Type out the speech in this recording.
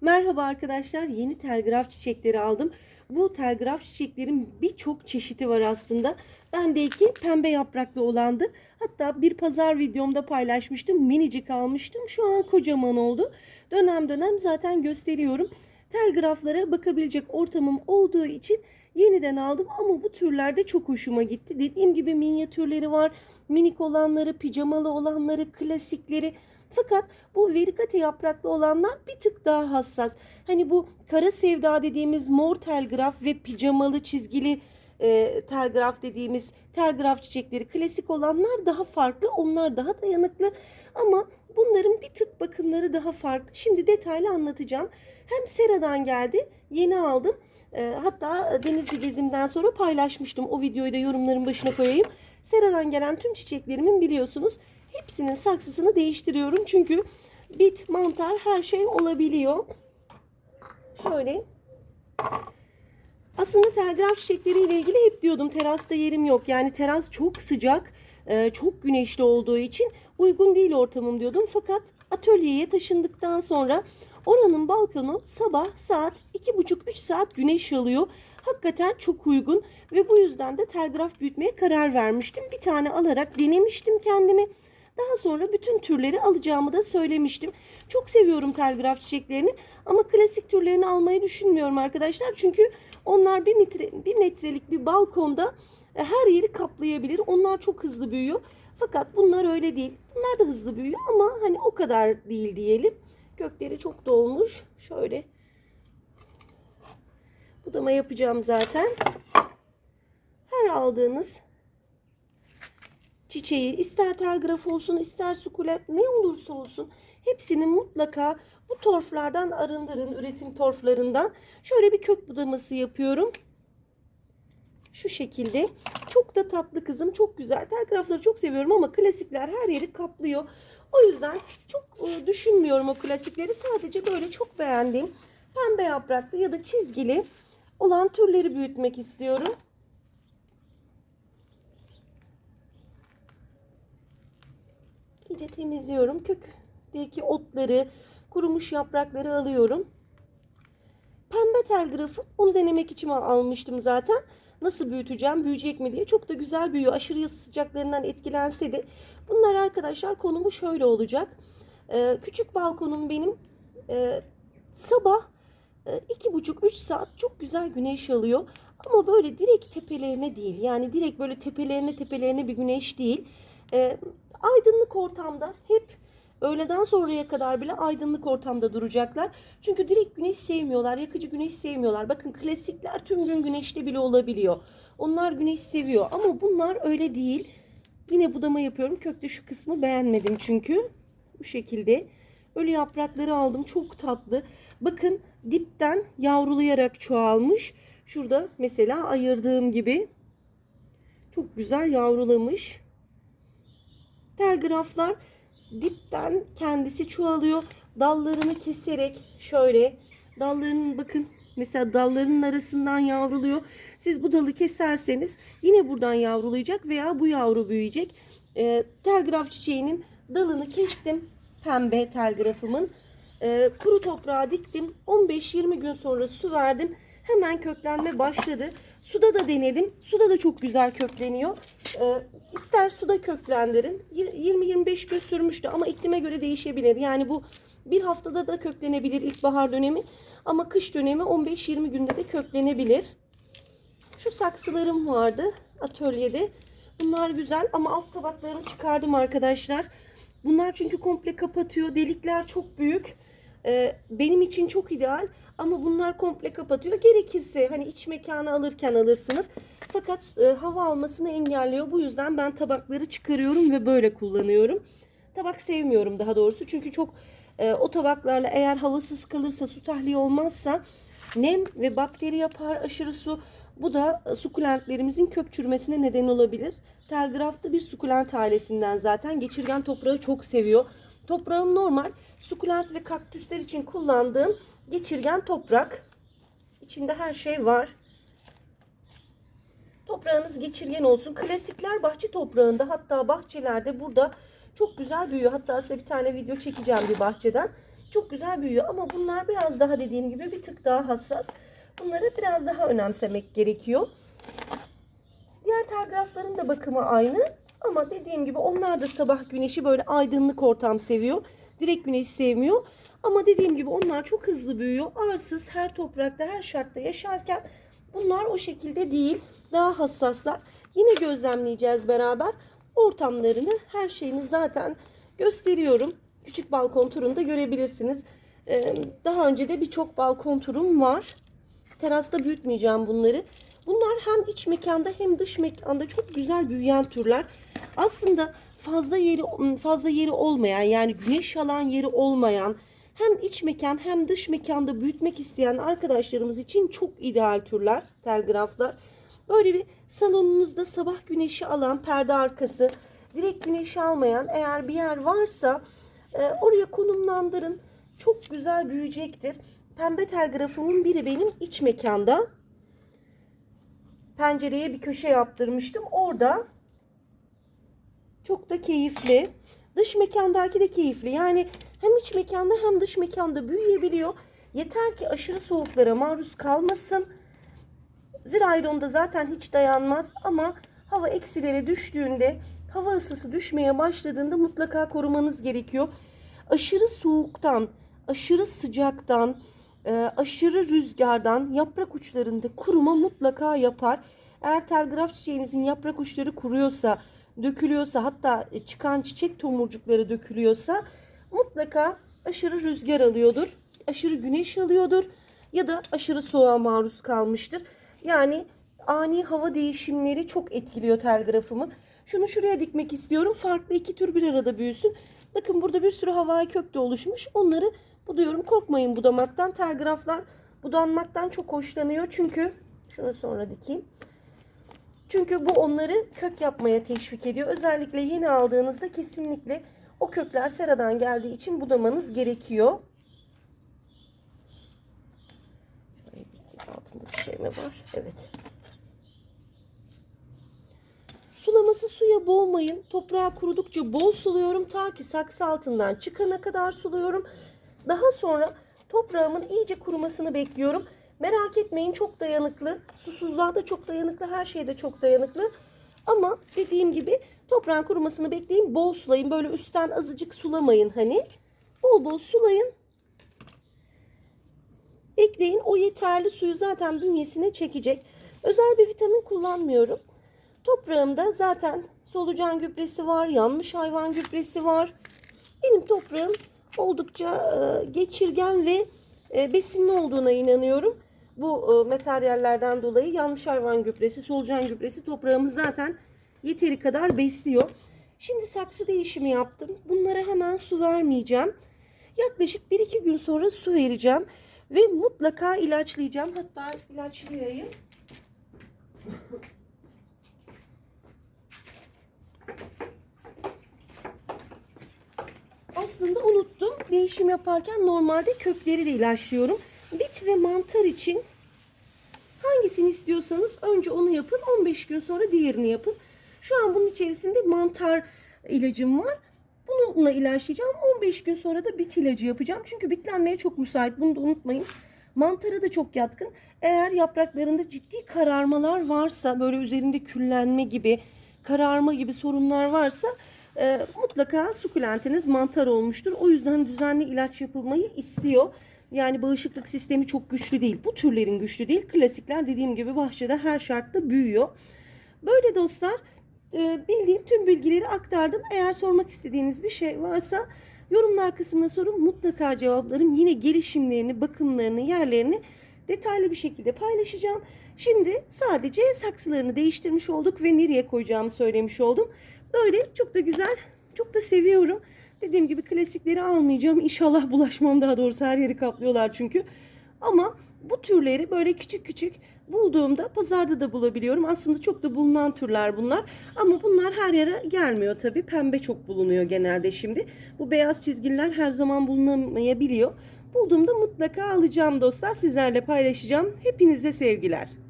Merhaba arkadaşlar. Yeni telgraf çiçekleri aldım. Bu telgraf çiçeklerin birçok çeşidi var aslında. Bendeki pembe yapraklı olandı. Hatta bir pazar videomda paylaşmıştım. Minicik almıştım. Şu an kocaman oldu. Dönem dönem zaten gösteriyorum. Telgraflara bakabilecek ortamım olduğu için yeniden aldım. Ama bu türlerde çok hoşuma gitti. Dediğim gibi minyatürleri var. Minik olanları, pijamalı olanları, klasikleri. Fakat bu verikate yapraklı olanlar bir tık daha hassas. Hani bu kara sevda dediğimiz mor telgraf ve pijamalı çizgili e, telgraf dediğimiz telgraf çiçekleri klasik olanlar daha farklı. Onlar daha dayanıklı ama bunların bir tık bakımları daha farklı. Şimdi detaylı anlatacağım. Hem Sera'dan geldi. Yeni aldım. E, hatta Denizli gezimden sonra paylaşmıştım. O videoyu da yorumların başına koyayım. Sera'dan gelen tüm çiçeklerimin biliyorsunuz hepsinin saksısını değiştiriyorum. Çünkü bit, mantar her şey olabiliyor. Şöyle. Aslında telgraf çiçekleriyle ilgili hep diyordum terasta yerim yok. Yani teras çok sıcak, e, çok güneşli olduğu için uygun değil ortamım diyordum. Fakat atölyeye taşındıktan sonra oranın balkonu sabah saat 2,5-3 saat güneş alıyor. Hakikaten çok uygun ve bu yüzden de telgraf büyütmeye karar vermiştim. Bir tane alarak denemiştim kendimi. Daha sonra bütün türleri alacağımı da söylemiştim. Çok seviyorum telgraf çiçeklerini ama klasik türlerini almayı düşünmüyorum arkadaşlar. Çünkü onlar bir, metre, bir metrelik bir balkonda e, her yeri kaplayabilir. Onlar çok hızlı büyüyor. Fakat bunlar öyle değil. Bunlar da hızlı büyüyor ama hani o kadar değil diyelim. Kökleri çok dolmuş. Şöyle budama yapacağım zaten. Her aldığınız çiçeği ister telgraf olsun ister sukulent ne olursa olsun hepsini mutlaka bu torflardan arındırın üretim torflarından. Şöyle bir kök budaması yapıyorum. Şu şekilde. Çok da tatlı kızım. Çok güzel. Telgrafları çok seviyorum ama klasikler her yeri kaplıyor. O yüzden çok e, düşünmüyorum o klasikleri. Sadece böyle çok beğendiğim pembe yapraklı ya da çizgili olan türleri büyütmek istiyorum. İyice temizliyorum. Kökteki otları, kurumuş yaprakları alıyorum. Pembe telgrafı onu denemek için almıştım zaten. Nasıl büyüteceğim, büyüyecek mi diye. Çok da güzel büyüyor. Aşırı sıcaklarından etkilense de. Bunlar arkadaşlar konumu şöyle olacak. Ee, küçük balkonum benim. Ee, sabah e, iki buçuk üç saat çok güzel güneş alıyor. Ama böyle direkt tepelerine değil. Yani direkt böyle tepelerine tepelerine bir güneş değil. Ee, aydınlık ortamda hep öğleden sonraya kadar bile aydınlık ortamda duracaklar. Çünkü direkt güneş sevmiyorlar, yakıcı güneş sevmiyorlar. Bakın klasikler tüm gün güneşte bile olabiliyor. Onlar güneş seviyor ama bunlar öyle değil. Yine budama yapıyorum. Kökte şu kısmı beğenmedim çünkü. Bu şekilde. Ölü yaprakları aldım. Çok tatlı. Bakın dipten yavrulayarak çoğalmış. Şurada mesela ayırdığım gibi çok güzel yavrulamış. Telgraflar dipten kendisi çoğalıyor. Dallarını keserek şöyle dallarının bakın mesela dallarının arasından yavruluyor. Siz bu dalı keserseniz yine buradan yavrulayacak veya bu yavru büyüyecek. Ee, telgraf çiçeğinin dalını kestim. Pembe telgrafımın. Ee, kuru toprağa diktim. 15-20 gün sonra su verdim. Hemen köklenme başladı. Suda da denedim. Suda da çok güzel kökleniyor. Ee, ister suda köklendirin. 20-25 gün sürmüştü ama iklime göre değişebilir. Yani bu bir haftada da köklenebilir ilkbahar dönemi. Ama kış dönemi 15-20 günde de köklenebilir. Şu saksılarım vardı atölyede. Bunlar güzel ama alt tabaklarını çıkardım arkadaşlar. Bunlar çünkü komple kapatıyor. Delikler çok büyük. Ee, benim için çok ideal ama bunlar komple kapatıyor. Gerekirse hani iç mekanı alırken alırsınız. Fakat e, hava almasını engelliyor. Bu yüzden ben tabakları çıkarıyorum ve böyle kullanıyorum. Tabak sevmiyorum daha doğrusu. Çünkü çok e, o tabaklarla eğer havasız kalırsa su tahliye olmazsa nem ve bakteri yapar aşırı su. Bu da e, sukulentlerimizin kök çürümesine neden olabilir. Telgraf da bir sukulent ailesinden zaten. Geçirgen toprağı çok seviyor. Toprağım normal. Sukulent ve kaktüsler için kullandığım geçirgen toprak. İçinde her şey var. Toprağınız geçirgen olsun. Klasikler bahçe toprağında hatta bahçelerde burada çok güzel büyüyor. Hatta size bir tane video çekeceğim bir bahçeden. çok güzel büyüyor. Ama bunlar biraz daha dediğim gibi bir tık daha hassas. Bunları biraz daha önemsemek gerekiyor. Diğer telgrafların da bakımı aynı. Ama dediğim gibi onlar da sabah güneşi böyle aydınlık ortam seviyor. Direkt güneşi sevmiyor. Ama dediğim gibi onlar çok hızlı büyüyor. Arsız her toprakta her şartta yaşarken bunlar o şekilde değil. Daha hassaslar. Yine gözlemleyeceğiz beraber. Ortamlarını her şeyini zaten gösteriyorum. Küçük balkon turunda görebilirsiniz. Ee, Daha önce de birçok balkon turum var. Terasta büyütmeyeceğim bunları. Bunlar hem iç mekanda hem dış mekanda çok güzel büyüyen türler. Aslında fazla yeri fazla yeri olmayan yani güneş alan yeri olmayan hem iç mekan hem dış mekanda büyütmek isteyen arkadaşlarımız için çok ideal türler telgraflar. Böyle bir salonunuzda sabah güneşi alan perde arkası, direkt güneşi almayan eğer bir yer varsa e, oraya konumlandırın. Çok güzel büyüyecektir. Pembe telgrafımın biri benim iç mekanda. Pencereye bir köşe yaptırmıştım. Orada çok da keyifli. Dış mekandaki de keyifli. Yani hem iç mekanda hem dış mekanda büyüyebiliyor. Yeter ki aşırı soğuklara maruz kalmasın. Ziraydonda zaten hiç dayanmaz ama hava eksilere düştüğünde, hava ısısı düşmeye başladığında mutlaka korumanız gerekiyor. Aşırı soğuktan, aşırı sıcaktan, e, aşırı rüzgardan yaprak uçlarında kuruma mutlaka yapar. Eğer telgraf çiçeğinizin yaprak uçları kuruyorsa, dökülüyorsa hatta çıkan çiçek tomurcukları dökülüyorsa mutlaka aşırı rüzgar alıyordur. Aşırı güneş alıyordur ya da aşırı soğuğa maruz kalmıştır. Yani ani hava değişimleri çok etkiliyor telgrafımı. Şunu şuraya dikmek istiyorum. Farklı iki tür bir arada büyüsün. Bakın burada bir sürü havai kök de oluşmuş. Onları buduyorum. Korkmayın budamaktan. Telgraflar budanmaktan çok hoşlanıyor. Çünkü şunu sonra dikeyim. Çünkü bu onları kök yapmaya teşvik ediyor. Özellikle yeni aldığınızda kesinlikle o kökler seradan geldiği için budamanız gerekiyor. Altında bir şey mi var? Evet. Sulaması suya boğmayın. Toprağı kurudukça bol suluyorum. Ta ki saksı altından çıkana kadar suluyorum. Daha sonra toprağımın iyice kurumasını bekliyorum. Merak etmeyin çok dayanıklı. Susuzluğa da çok dayanıklı. Her şeyde çok dayanıklı. Ama dediğim gibi toprağın kurumasını bekleyin. Bol sulayın. Böyle üstten azıcık sulamayın hani. Bol bol sulayın. Ekleyin. O yeterli suyu zaten bünyesine çekecek. Özel bir vitamin kullanmıyorum. Toprağımda zaten solucan gübresi var, yanmış hayvan gübresi var. Benim toprağım oldukça geçirgen ve besinli olduğuna inanıyorum. Bu e, materyallerden dolayı yanmış hayvan gübresi, solucan gübresi toprağımı zaten yeteri kadar besliyor. Şimdi saksı değişimi yaptım. Bunlara hemen su vermeyeceğim. Yaklaşık 1-2 gün sonra su vereceğim. Ve mutlaka ilaçlayacağım. Hatta ilaçlayayım. Aslında unuttum. Değişim yaparken normalde kökleri de ilaçlıyorum. Bit ve mantar için hangisini istiyorsanız önce onu yapın. 15 gün sonra diğerini yapın. Şu an bunun içerisinde mantar ilacım var. Bununla ilaçlayacağım. 15 gün sonra da bit ilacı yapacağım. Çünkü bitlenmeye çok müsait. Bunu da unutmayın. Mantara da çok yatkın. Eğer yapraklarında ciddi kararmalar varsa, böyle üzerinde küllenme gibi, kararma gibi sorunlar varsa e, mutlaka sukulentiniz mantar olmuştur. O yüzden düzenli ilaç yapılmayı istiyor. Yani bağışıklık sistemi çok güçlü değil. Bu türlerin güçlü değil. Klasikler dediğim gibi bahçede her şartta büyüyor. Böyle dostlar e, bildiğim tüm bilgileri aktardım. Eğer sormak istediğiniz bir şey varsa yorumlar kısmına sorun. Mutlaka cevaplarım. Yine gelişimlerini, bakımlarını, yerlerini detaylı bir şekilde paylaşacağım. Şimdi sadece saksılarını değiştirmiş olduk ve nereye koyacağımı söylemiş oldum. Böyle çok da güzel, çok da seviyorum. Dediğim gibi klasikleri almayacağım. İnşallah bulaşmam daha doğrusu her yeri kaplıyorlar çünkü. Ama bu türleri böyle küçük küçük bulduğumda pazarda da bulabiliyorum. Aslında çok da bulunan türler bunlar. Ama bunlar her yere gelmiyor tabii. Pembe çok bulunuyor genelde şimdi. Bu beyaz çizgiler her zaman bulunamayabiliyor. Bulduğumda mutlaka alacağım dostlar. Sizlerle paylaşacağım. Hepinize sevgiler.